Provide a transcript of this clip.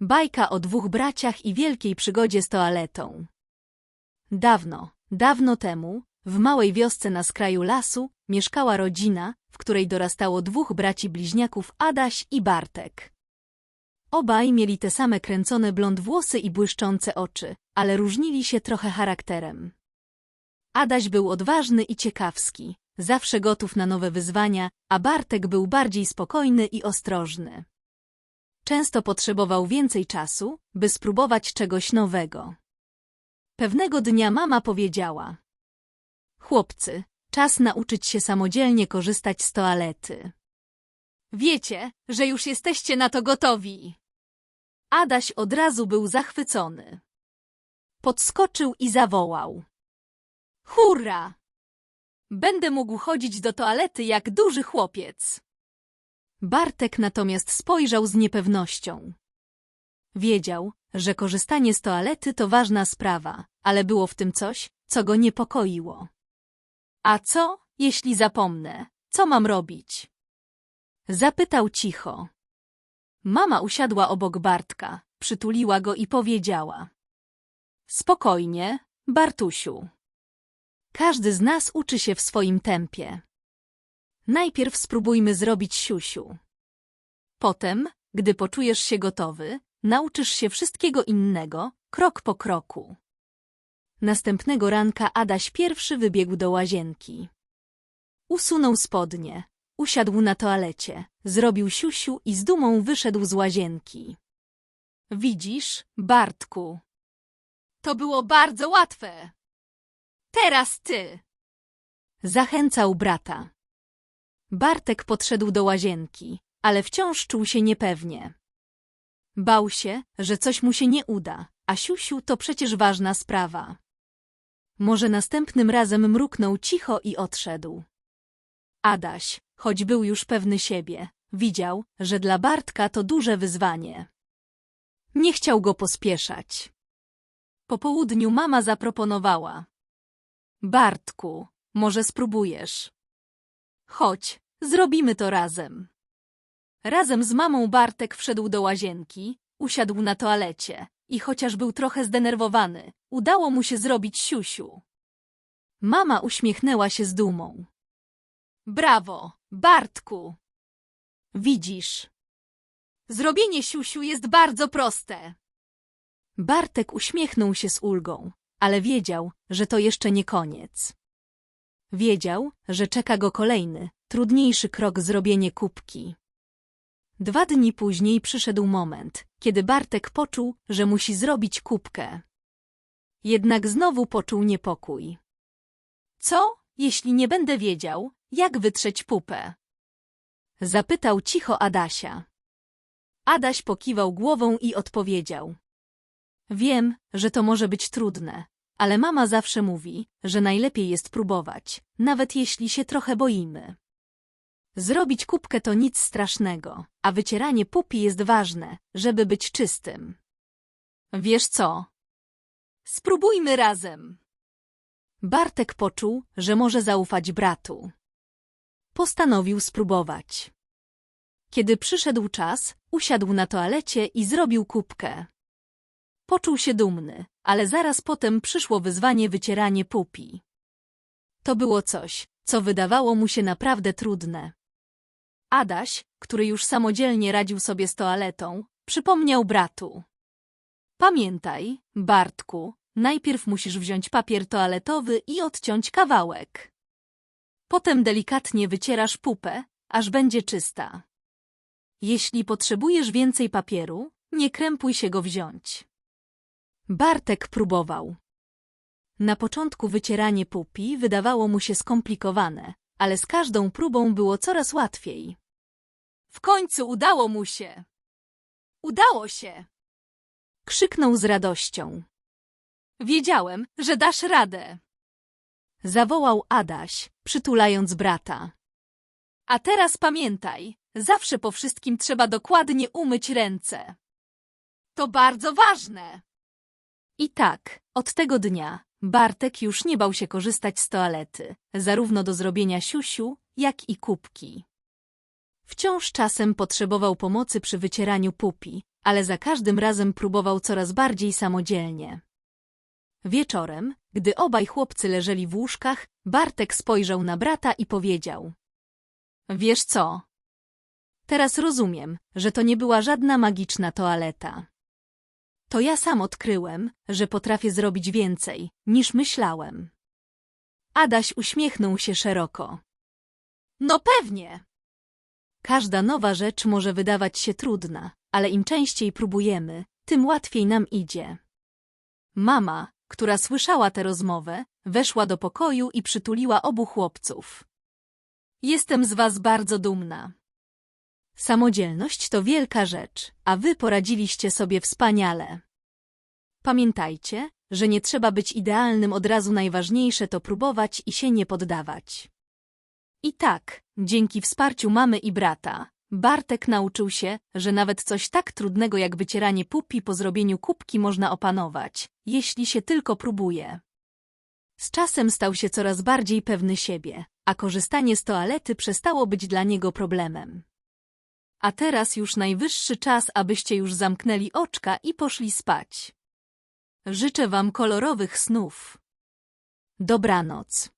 Bajka o dwóch braciach i wielkiej przygodzie z toaletą. Dawno, dawno temu, w małej wiosce na skraju lasu, mieszkała rodzina, w której dorastało dwóch braci bliźniaków Adaś i Bartek. Obaj mieli te same kręcone blond włosy i błyszczące oczy, ale różnili się trochę charakterem. Adaś był odważny i ciekawski, zawsze gotów na nowe wyzwania, a Bartek był bardziej spokojny i ostrożny. Często potrzebował więcej czasu, by spróbować czegoś nowego. Pewnego dnia mama powiedziała: Chłopcy, czas nauczyć się samodzielnie korzystać z toalety. Wiecie, że już jesteście na to gotowi. Adaś od razu był zachwycony. Podskoczył i zawołał. Hurra! Będę mógł chodzić do toalety jak duży chłopiec. Bartek natomiast spojrzał z niepewnością. Wiedział, że korzystanie z toalety to ważna sprawa, ale było w tym coś, co go niepokoiło. A co, jeśli zapomnę? Co mam robić? Zapytał cicho. Mama usiadła obok Bartka, przytuliła go i powiedziała. Spokojnie, Bartusiu. Każdy z nas uczy się w swoim tempie. Najpierw spróbujmy zrobić siusiu. Potem, gdy poczujesz się gotowy, nauczysz się wszystkiego innego, krok po kroku. Następnego ranka Adaś pierwszy wybiegł do łazienki. Usunął spodnie, usiadł na toalecie, zrobił siusiu i z dumą wyszedł z łazienki. Widzisz, Bartku? To było bardzo łatwe. Teraz ty! Zachęcał brata. Bartek podszedł do łazienki, ale wciąż czuł się niepewnie. Bał się, że coś mu się nie uda, a siusiu to przecież ważna sprawa. Może następnym razem mruknął cicho i odszedł. Adaś, choć był już pewny siebie, widział, że dla Bartka to duże wyzwanie. Nie chciał go pospieszać. Po południu mama zaproponowała. Bartku, może spróbujesz. Chodź, zrobimy to razem. Razem z mamą Bartek wszedł do łazienki, usiadł na toalecie i chociaż był trochę zdenerwowany, udało mu się zrobić siusiu. Mama uśmiechnęła się z dumą. Brawo, Bartku! Widzisz. Zrobienie siusiu jest bardzo proste. Bartek uśmiechnął się z ulgą, ale wiedział, że to jeszcze nie koniec. Wiedział, że czeka go kolejny, trudniejszy krok zrobienie kubki. Dwa dni później przyszedł moment, kiedy Bartek poczuł, że musi zrobić kubkę. Jednak znowu poczuł niepokój. Co, jeśli nie będę wiedział, jak wytrzeć pupę? Zapytał cicho Adasia. Adaś pokiwał głową i odpowiedział. Wiem, że to może być trudne, ale mama zawsze mówi, że najlepiej jest próbować, nawet jeśli się trochę boimy. Zrobić kubkę to nic strasznego, a wycieranie pupi jest ważne, żeby być czystym. Wiesz co? Spróbujmy razem. Bartek poczuł, że może zaufać bratu. Postanowił spróbować. Kiedy przyszedł czas, usiadł na toalecie i zrobił kubkę. Poczuł się dumny, ale zaraz potem przyszło wyzwanie wycieranie pupi. To było coś, co wydawało mu się naprawdę trudne. Adaś, który już samodzielnie radził sobie z toaletą, przypomniał bratu. Pamiętaj, Bartku, najpierw musisz wziąć papier toaletowy i odciąć kawałek. Potem delikatnie wycierasz pupę, aż będzie czysta. Jeśli potrzebujesz więcej papieru, nie krępuj się go wziąć. Bartek próbował. Na początku wycieranie pupi wydawało mu się skomplikowane, ale z każdą próbą było coraz łatwiej. W końcu udało mu się! Udało się! Krzyknął z radością. Wiedziałem, że dasz radę! Zawołał Adaś, przytulając brata. A teraz pamiętaj, zawsze po wszystkim trzeba dokładnie umyć ręce. To bardzo ważne! I tak, od tego dnia, Bartek już nie bał się korzystać z toalety, zarówno do zrobienia siusiu, jak i kubki. Wciąż czasem potrzebował pomocy przy wycieraniu pupi, ale za każdym razem próbował coraz bardziej samodzielnie. Wieczorem, gdy obaj chłopcy leżeli w łóżkach, Bartek spojrzał na brata i powiedział. Wiesz co? Teraz rozumiem, że to nie była żadna magiczna toaleta. To ja sam odkryłem, że potrafię zrobić więcej, niż myślałem. Adaś uśmiechnął się szeroko. No pewnie. Każda nowa rzecz może wydawać się trudna, ale im częściej próbujemy, tym łatwiej nam idzie. Mama, która słyszała tę rozmowę, weszła do pokoju i przytuliła obu chłopców. Jestem z was bardzo dumna. Samodzielność to wielka rzecz, a wy poradziliście sobie wspaniale. Pamiętajcie, że nie trzeba być idealnym od razu najważniejsze to próbować i się nie poddawać. I tak, dzięki wsparciu mamy i brata, Bartek nauczył się, że nawet coś tak trudnego jak wycieranie pupi po zrobieniu kubki można opanować, jeśli się tylko próbuje. Z czasem stał się coraz bardziej pewny siebie, a korzystanie z toalety przestało być dla niego problemem. A teraz już najwyższy czas, abyście już zamknęli oczka i poszli spać. Życzę wam kolorowych snów. Dobranoc.